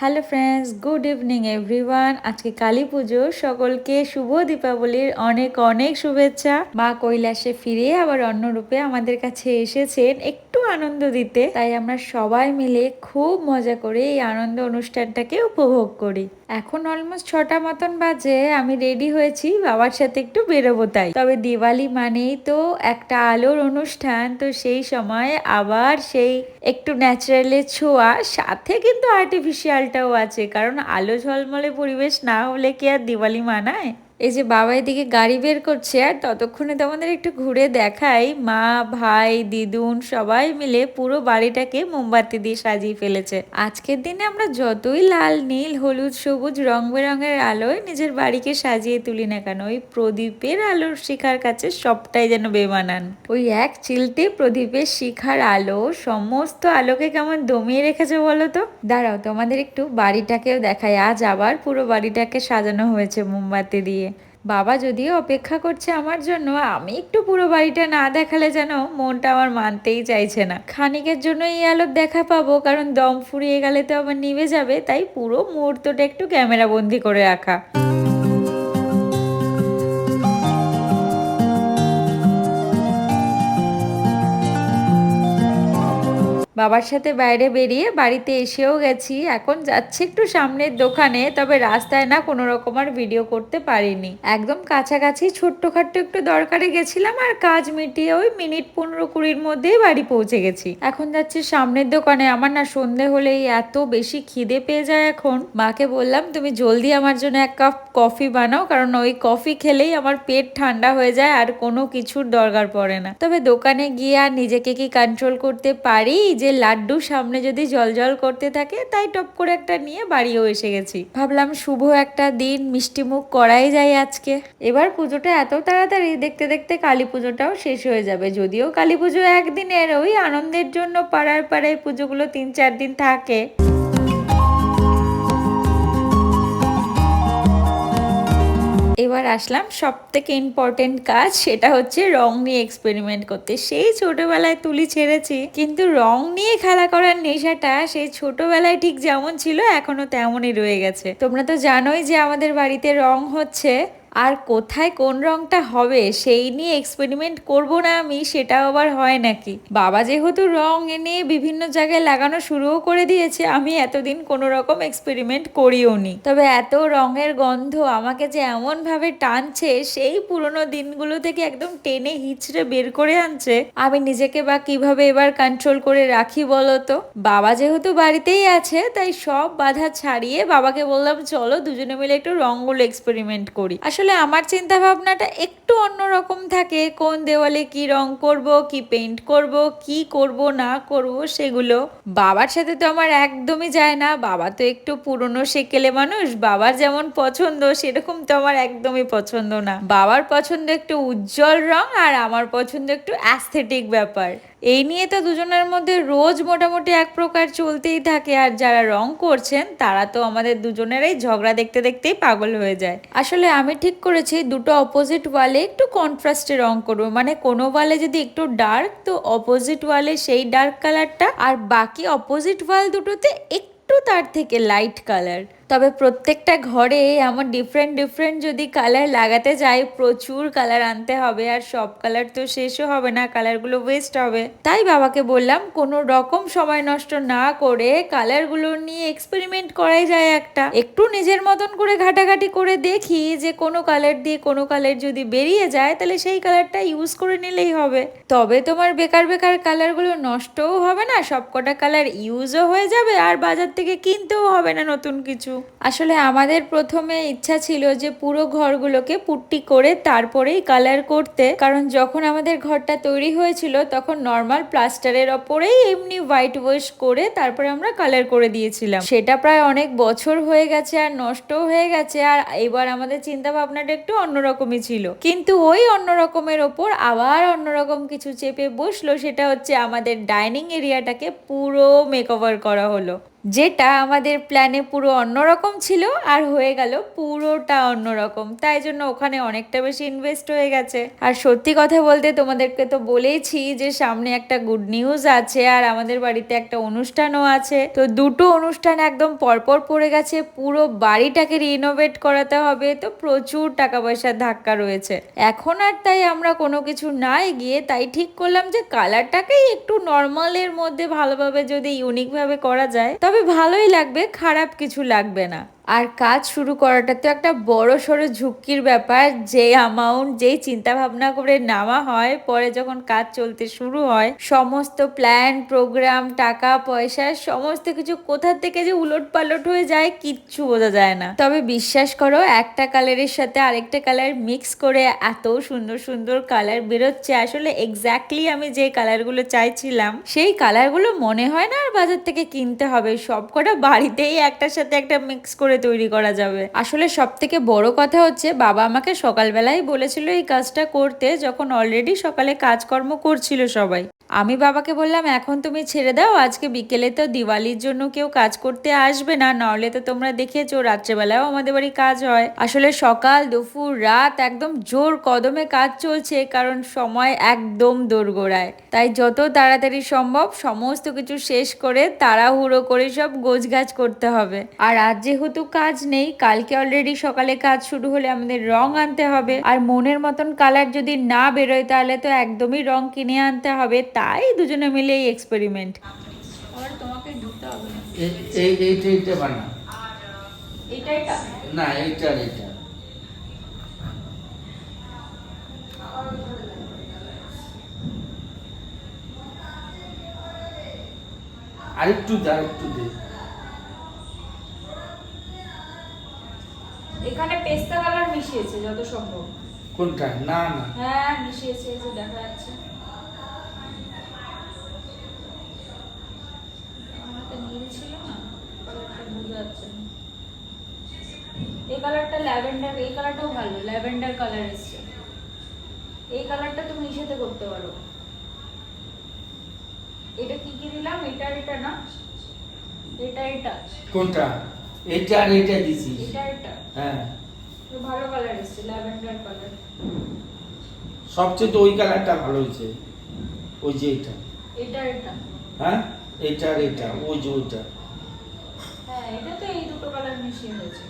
Hello friends good evening everyone আজকে কালী পুজো, সকলকে শুভ দীপাবলির অনেক অনেক শুভেচ্ছা। মা কৈলাসে ফিরে আবার অন্য রূপে আমাদের কাছে এসেছেন, একটু আনন্দ দিতে। তাই আমরা সবাই মিলে খুব মজা করে এই আনন্দ অনুষ্ঠানটাকে উপভোগ করি। এখন অলমোস্ট ছটা মতন বাজে, আমি রেডি হয়েছি, বাবার সাথে একটু বেরোবো তাই। তবে দিওয়ালি মানেই তো একটা আলোর অনুষ্ঠান, তো সেই সময় আবার সেই একটু ন্যাচারালের ছোঁয়া, সাথে কিন্তু আর্টিফিশিয়ালটাও আছে, কারণ আলো ঝলমলে পরিবেশ না হলে কি আর দিওয়ালি মানায়? এই যে বাবা এদিকে গাড়ি বের করছে আর ততক্ষণে তোমাদের একটু ঘুরে দেখাই। মা, ভাই, দিদুন সবাই মিলে পুরো বাড়িটাকে মোমবাতি দিয়ে সাজিয়ে ফেলেছে। আজকের দিনে আমরা যতই লাল, নীল, হলুদ, সবুজ রং বেরঙের আলোয় নিজের বাড়িকে সাজিয়ে তুলি না কেন, ওই প্রদীপের আলোর শিখার কাছে সবটাই যেন বেমানান। ওই এক চিলতে প্রদীপের শিখার আলো সমস্ত আলোকে কেমন দমিয়ে রেখেছে বলো তো? দাঁড়াও, তোমাদের একটু বাড়িটাকেও দেখাই। আজ আবার পুরো বাড়িটাকে সাজানো হয়েছে মোমবাতি দিয়ে। বাবা যদিও অপেক্ষা করছে আমার জন্য, আমি একটু পুরো বাড়িটা না দেখালে যেন মনটা আমার মানতেই চাইছে না। খানিকের জন্য এই আলোর দেখা পাবো, কারণ দম ফুরিয়ে গেলে তো আবার নিভে যাবে, তাই পুরো মুহূর্তটা একটু ক্যামেরা বন্দি করে রাখা। বাবার সাথে বাইরে বেরিয়ে বাড়িতে এসেও গেছি। এখন যাচ্ছি একটু সামনের দোকানে, তবে রাস্তায় না কোনো রকম আর ভিডিও করতে পারিনি। একদম কাছাকাছি ছোট্টখাট্ট একটু দরকারে গেছিলাম আর কাজ মিটিয়ে ওই মিনিট পনেরো কুড়ির মধ্যেই বাড়ি পৌঁছে গেছি। এখন যাচ্ছি সামনের দোকানে, আমার না সন্ধে হলেই এত বেশি খিদে পেয়ে যায় এখন। মাকে বললাম, তুমি জলদি আমার জন্য এক কাপ কফি বানাও, কারণ ওই কফি খেলেই আমার পেট ঠান্ডা হয়ে যায় আর কোনো কিছুর দরকার পড়ে না। তবে দোকানে গিয়ে আর নিজেকে কি কন্ট্রোল করতে পারি যে যে লাড্ডু সামনে যদি জল জল করতে থাকে, তাই টপ করে একটা নিয়ে বাড়িও এসে গেছি। ভাবলাম শুভ একটা দিন, মিষ্টি মুখ করাই যায় আজকে। এবার পুজোটা এত তাড়াতাড়ি, দেখতে দেখতে কালী পুজোটাও শেষ হয়ে যাবে। যদিও কালী পুজো একদিনের, ওই আনন্দের জন্য পাড়ার পাড়ায় পুজোগুলো তিন চার দিন থাকে। এবার আসলাম সব থেকে ইম্পর্টেন্ট কাজ, সেটা হচ্ছে রং নিয়ে এক্সপেরিমেন্ট করতে। সেই ছোটবেলায় তুলি ছেড়েছি, কিন্তু রং নিয়ে খেলা করার নেশাটা সেই ছোটবেলায় ঠিক যেমন ছিল এখনও তেমনই রয়ে গেছে। তোমরা তো জানোই যে আমাদের বাড়িতে রং হচ্ছে আর কোথায় কোন রংটা হবে সেই নিয়ে এক্সপেরিমেন্ট করব না আমি, সেটাও আবার হয় নাকি? বাবা যেহেতু রং এনে বিভিন্ন জায়গায় লাগানো শুরুও করে দিয়েছে, আমি এতদিন কোনো রকম এক্সপেরিমেন্ট করিও নি। তবে এত রঙের গন্ধ আমাকে যে এমন ভাবে টানছে, সেই পুরনো দিনগুলো থেকে একদম টেনে হিচড়ে বের করে আনছে, আমি নিজেকে বা কীভাবে এবার কন্ট্রোল করে রাখি বলো তো? বাবা যেহেতু বাড়িতেই আছে, তাই সব বাধা ছাড়িয়ে বাবাকে বললাম, চলো দুজনে মিলে একটু রঙগুলো এক্সপেরিমেন্ট করি। আসলে আমার চিন্তা ভাবনাটা একটু অন্যরকম থাকে। কোন দেওয়ালে কি রং করব, কি পেইন্ট করব, কি করব, না করব সেগুলো। বাবার সাথে তো আমার একদমই যায় না। বাবা তো একটু পুরনো সেকেলে মানুষ। বাবার যেমন পছন্দ, সেরকম তো আমার একদমই পছন্দ না। বাবার পছন্দ একটু উজ্জ্বল রং আর আমার পছন্দ একটু অ্যাস্থেটিক ব্যাপার। এই নিয়ে তো দুজনের মধ্যে রোজ মোটামুটি এক প্রকার চলতেই থাকে, আর যারা রং করছেন, তারা তো আমাদের দুজনেরই ঝগড়া দেখতে দেখতেই পাগল হয়ে যায়। আসলে আমি ঠিক করেছি, দুটো অপোজিট ওয়ালে একটু কন্ট্রাস্টে রং করব। মানে কোনো ওয়ালে যদি একটু ডার্ক তো অপোজিট ওয়ালে সেই ডার্ক কালারটা আর বাকি অপোজিট ওয়াল দুটোতে একটু তার থেকে লাইট কালার তবে প্রত্যেকটা ঘরে এমন ডিফারেন্ট ডিফারেন্ট যদি কালার লাগাতে যাই প্রচুর কালার আনতে হবে আর সব কালার তো শেষও হবে না কালারগুলো ওয়েস্ট হবে। তাই বাবাকে বললাম, কোনো রকম সময় নষ্ট না করে কালারগুলো নিয়ে এক্সপেরিমেন্ট করাই যায় একটা। একটু নিজের মতন করে ঘাটাঘাটি করে দেখি যে কোনো কালার দিয়ে কোনো কালার যদি বেরিয়ে যায়, তাহলে সেই কালারটা ইউজ করে নিলেই হবে। তবে তোমার বেকার বেকার কালারগুলো নষ্টও হবে না, সবকটা কালার ইউজও হয়ে যাবে আর বাজার থেকে কিনতেও হবে না নতুন কিছু। আসলে আমাদের প্রথমে ইচ্ছা ছিল যে পুরো ঘরগুলোকে পুট্টি করে তারপরেই কালার করতে। কারণ যখন আমাদের ঘরটা তৈরি হয়েছিল, তখন নর্মাল প্লাস্টারের ওপরেই এমনি হোয়াইট ওয়াশ করে তারপরে আমরা কালার করে দিয়েছিলাম। সেটা প্রায় অনেক বছর হয়ে গেছে আর নষ্টও হয়ে গেছে আর এবার আমাদের চিন্তা ভাবনাটা একটু অন্যরকমই ছিল। কিন্তু ওই অন্যরকমের ওপর আবার অন্যরকম কিছু চেপে বসল, সেটা হচ্ছে আমাদের ডাইনিং এরিয়াটাকে পুরো মেকওভার করা হলো। যেটা আমাদের প্ল্যানে পুরো অন্যরকম ছিল আর হয়ে গেল পুরোটা অন্যরকম। তাই জন্য ওখানে অনেকটা বেশি ইনভেস্ট হয়ে গেছে। আর সত্যি কথা বলতে তোমাদেরকে তো বলেইছি যে সামনে একটা গুড নিউজ আছে আর আমাদের বাড়িতে একটা অনুষ্ঠানও আছে। তো দুটো অনুষ্ঠান একদম পরপর পড়ে গেছে, পুরো বাড়িটাকে রিনোভেট করাতে হবে। তো প্রচুর টাকা পয়সার ধাক্কা রয়েছে। এখন আর তাই আমরা কোনো কিছু না এগিয়ে তাই ঠিক করলাম যে কালারটাকেই একটু নর্মালের মধ্যে ভালোভাবে যদি ইউনিকভাবে করা যায়, তবে ভালোই লাগবে খারাপ কিছু লাগবে না। আর কাজ শুরু করাটা তো একটা বড় সড়ো ঝুঁকির ব্যাপার। যে অ্যামাউন্ট যেই চিন্তা ভাবনা করে নেওয়া হয়, পরে যখন কাজ চলতে শুরু হয়, সমস্ত প্ল্যান প্রোগ্রাম টাকা, পয়সা, সমস্ত কিছু কোথা থেকে যে উলট পালট হয়ে যায় কিচ্ছু বোঝা যায় না। তবে বিশ্বাস করো, একটা কালারের সাথে আরেকটা কালার মিক্স করে এত সুন্দর সুন্দর কালার বেরোচ্ছে। আসলে এক্স্যাক্টলি আমি যে কালারগুলো চাইছিলাম, সেই কালারগুলো মনে হয় না আর বাজার থেকে কিনতে হবে। সবকটা বাড়িতেই একটার সাথে একটা মিক্স করে তৈরি করা যাবে? আসলে সব থেকে বড় কথা হচ্ছে, বাবা আমাকে সকালবেলাই বলেছিল এই কাজটা করতে, যখন অলরেডি সকালে কাজকর্ম করছিল সবাই। আমি বাবাকে বললাম, এখন তুমি ছেড়ে দাও, আজকে বিকেলে তো দিওয়ালির জন্য কেউ কাজ করতে আসবে না, নাহলে তো তোমরা দেখেছ রাত্রেবেলাও আমাদের বাড়ি কাজ হয়। আসলে সকাল, দুপুর, রাত একদম জোর কদমে কাজ চলছে, কারণ সময় একদম দোরগোড়ায়। তাই যত তাড়াতাড়ি সম্ভব সমস্ত কিছু শেষ করে তাড়াহুড়ো করে সব গোছগাছ করতে হবে। আর আজ যেহেতু কাজ নেই, কালকে অলরেডি সকালে কাজ শুরু হলে আমাদের রং আনতে হবে। আর মনের মতন কালার যদি না বেরোয়, তাহলে তো একদমই রং কিনে আনতে হবে তাই দুজনে মিলে এই এক্সপেরিমেন্ট আর তোমাকে ঢুকতে হবে না। এই এই এইটা এইটা বানা এটা এটা না এইটা আর এইটা। আরেকটু দে আরেকটু দে। এখানে পেস্তা কালার মিশিয়েছে যত সম্ভব। কোনটা? না না। হ্যাঁ মিশিয়েছে দেখা যাচ্ছে আমারটা নীল ছিল না কালারটা বোঝা যাচ্ছে না এই কালারটা ল্যাভেন্ডার এই কালারটাও ভালো ল্যাভেন্ডার কালার এসছে। এই কালারটা তুমি মিশাতে করতে পারো। এটা কি কি দিলাম? এটা এটা না? এটা এটা। কোনটা? এইটা আর এইটা দিছি। এটা এটা। হ্যাঁ। তো ভালো কালার এসছে ল্যাভেন্ডার কালার সবচেয়ে তো ওই কালারটা ভালো হয়েছে। ওই যে এটা। এটা এটা। হ্যাঁ? এটা আর এটা। ওই যে ওইটা। হ্যাঁ এটা তো এই দুটো কালার মিশিয়ে হয়েছে।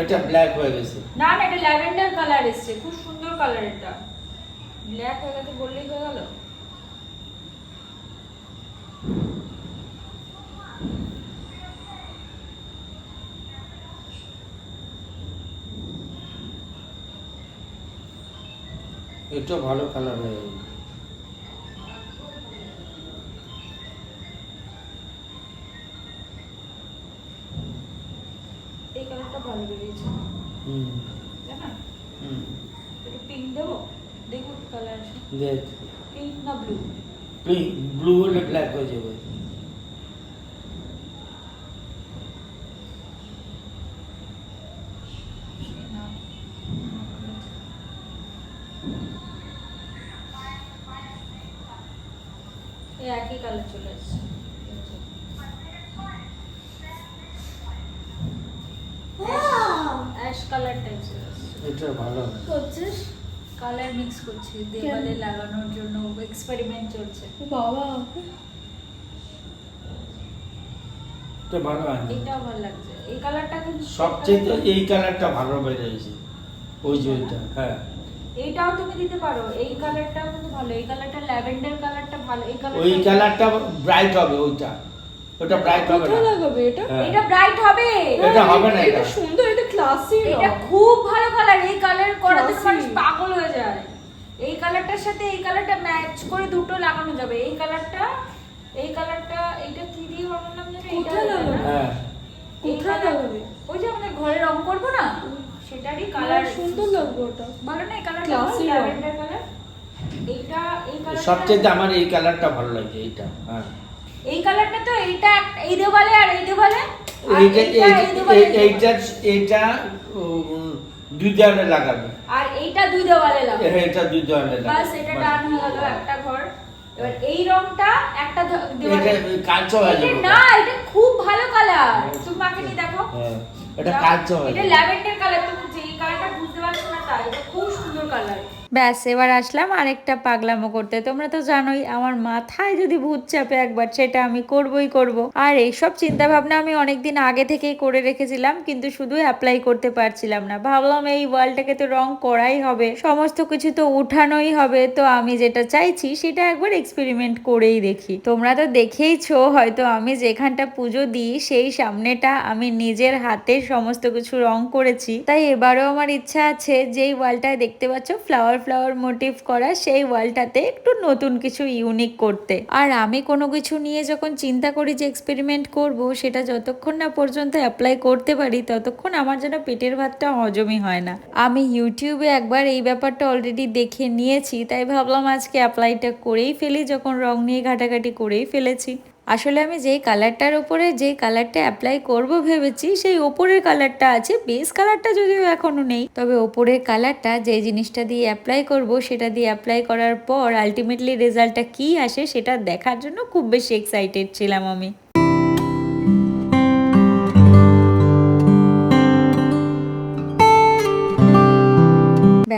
এটা ব্ল্যাক হয়ে গেছে। না না এটা ল্যাভেন্ডার কালার এসছে। খুব সুন্দর কালার এটা। ব্ল্যাক হয়ে গেছে বললেই হয়ে গেল। এটা ভালো কালার হয়ে গেছে এই কালারটা ভালো বেরিয়েছে হুম তাই না হুম একটু পিঙ্ক দেবো দেখো কালার দেখ পিঙ্ক না ব্লু পিঙ্ক ব্লু হলে ব্ল্যাক হয়ে যাবে এই একই কালার চলে এসছে অ্যাশ কালার টাইপ চলে এসছে এটা ভালো করছিস কালার মিক্স করছি দেওয়ালে লাগানোর জন্য এক্সপেরিমেন্ট চলছে। বাবা। এটা ভালো হয়নি এটাও ভালো লাগছে। এই কালারটা কিন্তু সবচেয়ে তো এই কালারটা ভালো বেরিয়েছে ওই যে ওইটা হ্যাঁ। এইটাও তুমি দিতে পারো। এই কালারটাও কিন্তু ভালো। এই কালারটা ল্যাভেন্ডার কালারটা ভালো। এই কালারটা ওই কালারটা ব্রাইট হবে ওইটা। ওটা ব্রাইট হবে না। লাগাবে এটা? হ্যাঁ। এটা ব্রাইট হবে। এটা হবে না এটা এটা। সুন্দর ক্লাসি এটা খুব ভালো কালার এই কালার করাতে। মানুষ পাগল হয়ে যায় এই কালারটার সাথে এই কালারটা ম্যাচ করে দুটো লাগানো যাবে। এই কালারটা এই কালারটা এইটা কি দিয়ে বানালাম জানো? লাগাবে? হ্যাঁ। কোথায় লাগাবে? ওই যে আমাদের ঘরে রং করব না? সেটারই কালার সুন্দর লাগবে ওটা। ভালো না এই কালার Classy ল্যাভেন্ডার কালার এইটা এই কালার সবচেয়ে আমার এই কালারটা ভালো লাগে এইটা। হ্যাঁ। এই কালারটা তো এইটা এই দেওয়ালে আর এই দেওয়ালে এইটা এইটা এই দেওয়ালে, এই দেওয়ালে। এইটা এইটা দুই দেওয়ালে লাগাবে। আর এইটা দুই দেওয়ালে লাগাবো। বাস এটা ডান হয়ে গেল একটা ঘর। এবার এই রংটা একটা দেওয়ালে হয়ে যাবে। না এটা খুব ভালো কালার তুমি মাকে দেখো। হ্যাঁ এটা কালচো হয়ে এটা ল্যাভেন্ডার কালার তুমি যে ব্যাস, এবার আসলাম আরেকটা পাগলামো করতে। তোমরা তো জানোই, আমার মাথায় যদি ভূত চাপে একবার, সেটা আমি করবই করব। আর এইসব চিন্তা ভাবনা আমি অনেকদিন আগে থেকেই করে রেখেছিলাম, কিন্তু শুধু অ্যাপ্লাই করতে পারছিলাম না। ভাবলাম এই ওয়ালটাকে তো রং করাই হবে, সমস্ত কিছু তো উঠানোই হবে, তো আমি যেটা চাইছি, সেটা একবার এক্সপেরিমেন্ট করেই দেখি। তোমরা তো দেখেইছো, হয়তো আমি যেখানটা পুজো দিই, সেই সামনেটা আমি নিজের হাতে সমস্ত কিছু রং করেছি। তাই এবারও আমার ইচ্ছা আছে যেই ওয়ালটায় দেখতে পাচ্ছ ফ্লাওয়ার ফ্লাওয়ার মোটিভ করা, সেই ওয়ালটাতে একটু নতুন কিছু ইউনিক করতে। আর আমি কোনো কিছু নিয়ে যখন চিন্তা করি যে এক্সপেরিমেন্ট করব, সেটা যতক্ষণ না পর্যন্ত অ্যাপ্লাই করতে পারি, ততক্ষণ আমার যেন পেটের ভাতটা হজমই হয় না। আমি ইউটিউবে একবার এই ব্যাপারটা অলরেডি দেখে নিয়েছি, তাই ভাবলাম আজকে অ্যাপ্লাইটা করেই ফেলি, যখন রং নিয়ে ঘাটাঘাটি করেই ফেলেছি। আসলে আমি যেই কালারটার ওপরে যেই কালারটা অ্যাপ্লাই করব ভেবেছি, সেই ওপরের কালারটা আছে বেস কালারটা যদিও এখনও নেই। তবে ওপরের কালারটা যে জিনিসটা দিয়ে অ্যাপ্লাই করব, সেটা দিয়ে অ্যাপ্লাই করার পর আলটিমেটলি রেজাল্টটা কি আসে সেটা দেখার জন্য খুব বেশি এক্সাইটেড ছিলাম আমি।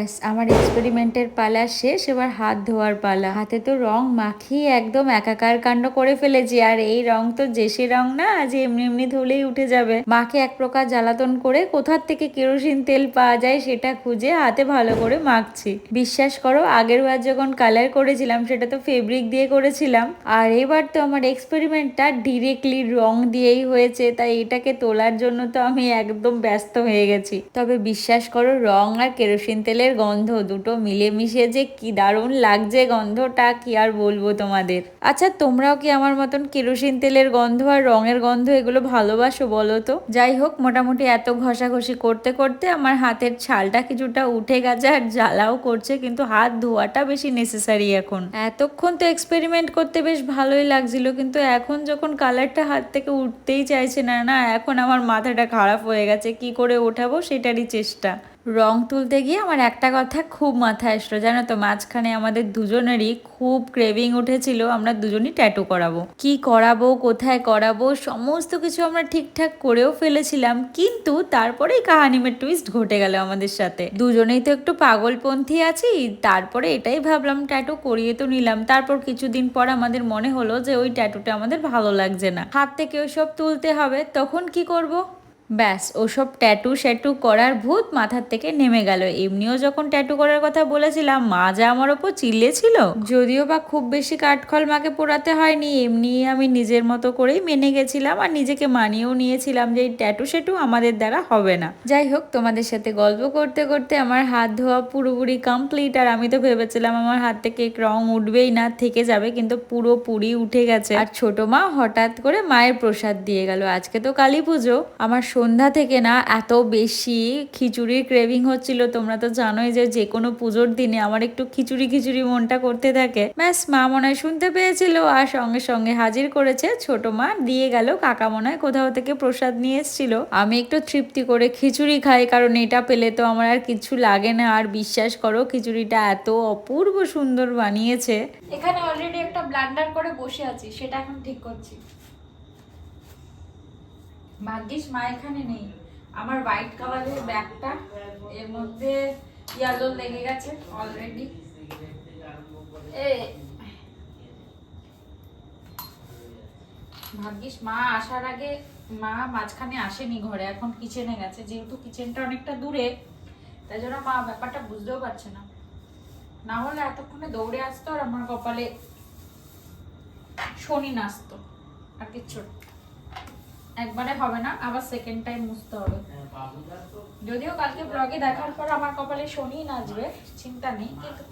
ব্যাস আমার এক্সপেরিমেন্টের পালা শেষ, এবার হাত ধোয়ার পালা। হাতে তো রং মাখিয়ে একদম একাকার কাণ্ড করে ফেলেছি, আর এই রং তো জেসি রং না যে এমনি এমনি ধুলেই উঠে যাবে। মাকে এক প্রকার জ্বালাতন করে কোথার থেকে কেরোসিন তেল পাওয়া যায় সেটা খুঁজে হাতে ভালো করে মাখছি। বিশ্বাস করো, আগের বার যখন কালার করেছিলাম, সেটা তো ফেব্রিক দিয়ে করেছিলাম। আর এবার তো আমার এক্সপেরিমেন্টটা ডিরেক্টলি রং দিয়েই হয়েছে, তাই এটাকে তোলার জন্য তো আমি একদম ব্যস্ত হয়ে গেছি। তবে বিশ্বাস করো, রং আর কেরোসিন তেলের গন্ধ, দুটো মিলেমিশে যে কি দারুণ লাগছে গন্ধটা, কি আর বলব তোমাদের? আচ্ছা তোমরাও কি আমার মতন কেরোসিন তেলের গন্ধ আর রঙের গন্ধ এগুলো ভালোবাসো বলো তো? যাই হোক, মোটামুটি এত ঘষাঘষি করতে করতে আমার হাতের ছালটা কিছুটা উঠে গেছে আর জ্বালাও করছে, কিন্তু হাত ধোয়াটা বেশি নেসেসারি এখন। এতক্ষণ তো এক্সপেরিমেন্ট করতে বেশ ভালোই লাগছিল, কিন্তু এখন যখন কালারটা হাত থেকে উঠতেই চাইছে না না, এখন আমার মাথাটা খারাপ হয়ে গেছে, কি করে ওঠাবো সেটারই চেষ্টা। রং তুলতে গিয়ে আমার একটা কথা খুব মাথায় আসলো জানো তো? মাঝখানে আমাদের দুজনেরই খুব ক্রেভিং উঠেছিল, আমরা দুজনই ট্যাটু করাবো। কি করাবো, কোথায় করাবো, সমস্ত কিছু আমরা ঠিকঠাক করেও ফেলেছিলাম, কিন্তু তারপরেই কাহানিমের টুইস্ট ঘটে গেল আমাদের সাথে। দুজনেই তো একটু পাগলপন্থী আছি, তারপরে এটাই ভাবলাম ট্যাটু করিয়ে তো নিলাম। তারপর কিছুদিন পর আমাদের মনে হলো যে ওই ট্যাটুটা আমাদের ভালো লাগছে না। হাত থেকে ওই সব তুলতে হবে, তখন কি করব? ব্যাস, ওসব ট্যাটু শ্যাটু করার ভূত মাথার থেকে নেমে গেল। এমনিও যখন ট্যাটু করার কথা বলেছিলাম, মা যা আমার ওপর চিল্লেছিল। যদিও বা খুব বেশি কাঠখল মাকে পোড়াতে হয়নি, এমনি আমি নিজের মতো করেই মেনে গেছিলাম আর নিজেকে মানিয়েও নিয়েছিলাম যে এই ট্যাটু শ্যাটু আমাদের দ্বারা হবে না। যাই হোক, তোমাদের সাথে গল্প করতে করতে আমার হাত ধোয়া পুরোপুরি কমপ্লিট আর আমি তো ভেবেছিলাম আমার হাত থেকে রং উঠবেই না, থেকে যাবে কিন্তু পুরোপুরি উঠে গেছে। আর ছোট মা হঠাৎ করে মায়ের প্রসাদ দিয়ে গেল। আজকে তো কালী পুজো, আমার সন্ধ্যা থেকে না এত বেশি খিচুড়ির ক্রেভিং হচ্ছিল। তোমরা তো জানোই যে যে কোনো পুজোর দিনে আমার একটু খিচুড়ি খিচুড়ি মনটা করতে থাকে। ব্যাস, মা মনে হয় শুনতে পেয়েছিল আর সঙ্গে সঙ্গে হাজির করেছে ছোট মা। দিয়ে গেল কাকা মনে হয় কোথাও থেকে প্রসাদ নিয়ে এসেছিল। আমি একটু তৃপ্তি করে খিচুড়ি খাই, কারণ এটা পেলে তো আমার আর কিছু লাগে না। আর বিশ্বাস করো, খিচুড়িটা এত অপূর্ব সুন্দর বানিয়েছে। এখানে অলরেডি একটা ব্লান্ডার করে বসে আছি, সেটা এখন ঠিক করছি। ভাগ্যিস মা এখানে নেই। আমার হোয়াইট কালারের ব্যাগটা, এর মধ্যে ইয়ালো লেগে গেছে অলরেডি ভাগ্যিস মা আসার আগে, মা মাঝখানে আসেনি ঘরে, এখন কিচেনে গেছে। যেহেতু কিচেনটা অনেকটা দূরে, তাই জন্য মা ব্যাপারটা বুঝতেও পারছে না। না হলে এতক্ষণে দৌড়ে আসতো আর আমার কপালে শনি নাচতো, আর কিচ্ছু। একবারে হবে না আবার সেকেন্ড টাইম মুছতে হবে। যদিও কালকে ব্লগে দেখার পর আমার কপালে শনি নাচবে চিন্তা নেই কিন্তু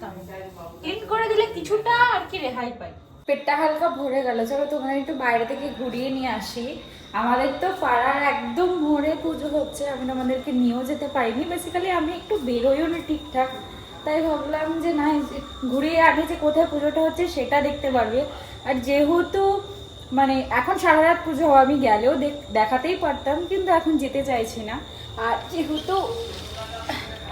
ক্লিন করে দিলে কিছুটা আর কি রেহাই পাই। পেটটা হালকা ভরে গেল। চলো তোমার একটু বাইরে থেকে ঘুরিয়ে নিয়ে আসি। আমাদের তো পাড়ার একদম ভোরে পুজো হচ্ছে আমি তোমাদেরকে নিয়েও যেতে পারিনি। বেসিক্যালি আমি একটু বেরোইও না ঠিকঠাক। তাই ভাবলাম যে না ঘুরিয়ে আগে যে কোথায় পুজোটা হচ্ছে সেটা দেখতে পারবে। আর যেহেতু মানে এখন সারা রাত পুজো আমি গেলেও দেখ- দেখাতেই পারতাম, কিন্তু এখন যেতে চাইছি না। আর যেহেতু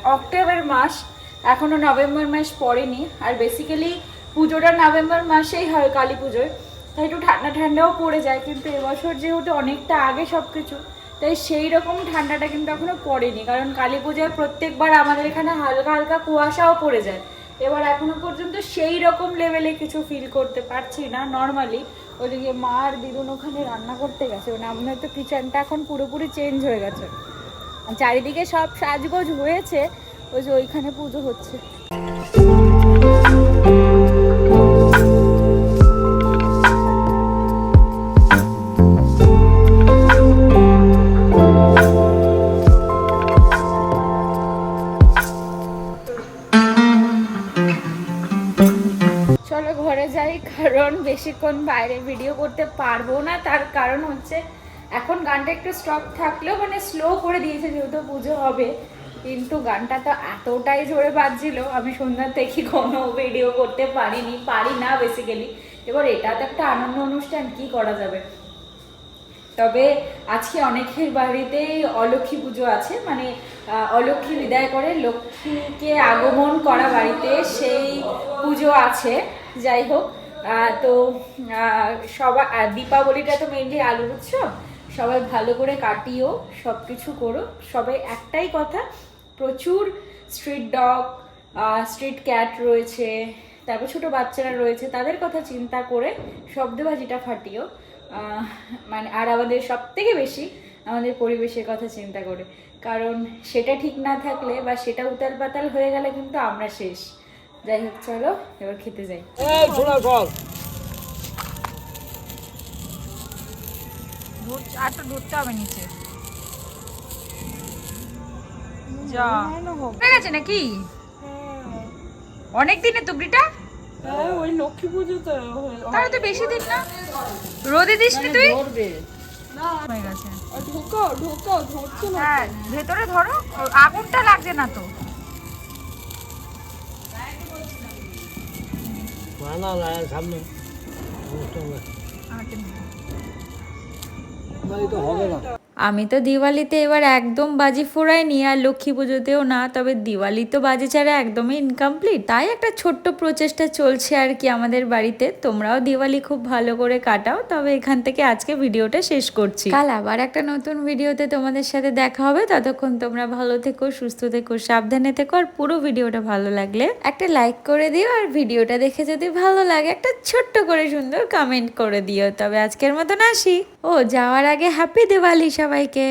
অক্টোবর মাস এখনও নভেম্বর মাস পড়েনি, আর বেসিক্যালি পুজোটা নভেম্বর মাসেই হয় কালী পুজোয়, তাই একটু ঠান্ডা ঠান্ডাও পড়ে যায়, কিন্তু এবছর যেহেতু অনেকটা আগে সব কিছু তাই সেই রকম ঠান্ডাটা কিন্তু এখনও পড়েনি, কারণ কালী পুজোয় প্রত্যেকবার আমাদের এখানে হালকা হালকা কুয়াশাও পড়ে যায়। এবার এখনও পর্যন্ত সেই রকম লেভেলে কিছু ফিল করতে পারছি না নর্মালি ওদিকে মা আর দিদুন ওখানে রান্না করতে গেছে। মানে আমাদের তো কিচেনটা এখন পুরোপুরি চেঞ্জ হয়ে গেছে। চারিদিকে সব সাজগোজ হয়েছে। ওই যে ওইখানে পুজো হচ্ছে। চলো ঘরে যাই, কারণ বেশিক্ষণ বাইরে ভিডিও করতে পারব না। তার কারণ হচ্ছে, এখন গানটা একটু স্টপ থাকলেও মানে স্লো করে দিয়েছে, যেহেতু পুজো হবে। কিন্তু গানটা তো এতটাই জোরে বাজছিল, আমি সন্ধ্যার থেকে কোনো ভিডিও করতে পারিনি, পারি না বেসিক্যালি এবার এটা তো একটা আনন্দ অনুষ্ঠান, কি করা যাবে? তবে আজকে অনেকের বাড়িতেই অলক্ষ্মী পুজো আছে মানে অলক্ষ্মী বিদায় করে লক্ষ্মীকে আগমন করা বাড়িতে সেই পুজো আছে, যাই হোক। তো আর দীপাবলিটা তো মেনলি আলুর উৎসব। সবাই ভালো করে কাটিও সব কিছু করো। সবাই একটাই কথা, প্রচুর স্ট্রিট ডগ স্ট্রিট ক্যাট রয়েছে, তারপর ছোট বাচ্চারা রয়েছে, তাদের কথা চিন্তা করে শব্দবাজিটা ফাটিও। মানে আর আমাদের সব থেকে বেশি আমাদের পরিবেশের কথা চিন্তা করে। কারণ সেটা ঠিক না থাকলে বা সেটা উতাল পাতাল হয়ে গেলে কিন্তু আমরা শেষ। যাই হোক চলো এবার খেতে যাই। আর তো ধরতে হবে নিচে। যা। হয়ে গেছে নাকি? অনেক দিনে তুবড়িটা? হ্যাঁ ওই লক্ষ্মী পুজোতে তাহলে তো বেশি দিন না। রোদে দিস নি তুই? ধরবে। ঢোকাও ঢোকাও ধরছো না হ্যাঁ ভেতরে ধরো আগুনটা লাগছে না তো। না না না সামনে। তো হবে না। আমি তো দিওয়ালিতে এবার একদম বাজি ফোড়াইনি আর লক্ষ্মী পুজোতেও না, তবে দিওয়ালি তো বাজি ছাড়া একদমই ইনকমপ্লিট তাই একটা ছোট্ট প্রচেষ্টা চলছে আর কি আমাদের বাড়িতে। তোমরাও দিওয়ালি খুব ভালো করে কাটাও, তবে এখান থেকে আজকে ভিডিওটা শেষ করছি। কাল আবার একটা নতুন ভিডিওতে তোমাদের সাথে দেখা হবে। ততক্ষণ তোমরা ভালো থেকো, সুস্থ থেকো, সাবধানে থেকো আর পুরো ভিডিওটা ভালো লাগলে একটা লাইক করে দিও আর ভিডিওটা দেখে যদি ভালো লাগে একটা ছোট্ট করে সুন্দর কমেন্ট করে দিও। তবে আজকের মতন আসি। ও, যাওয়ার আগে হ্যাপি দিওয়ালি সবাইকে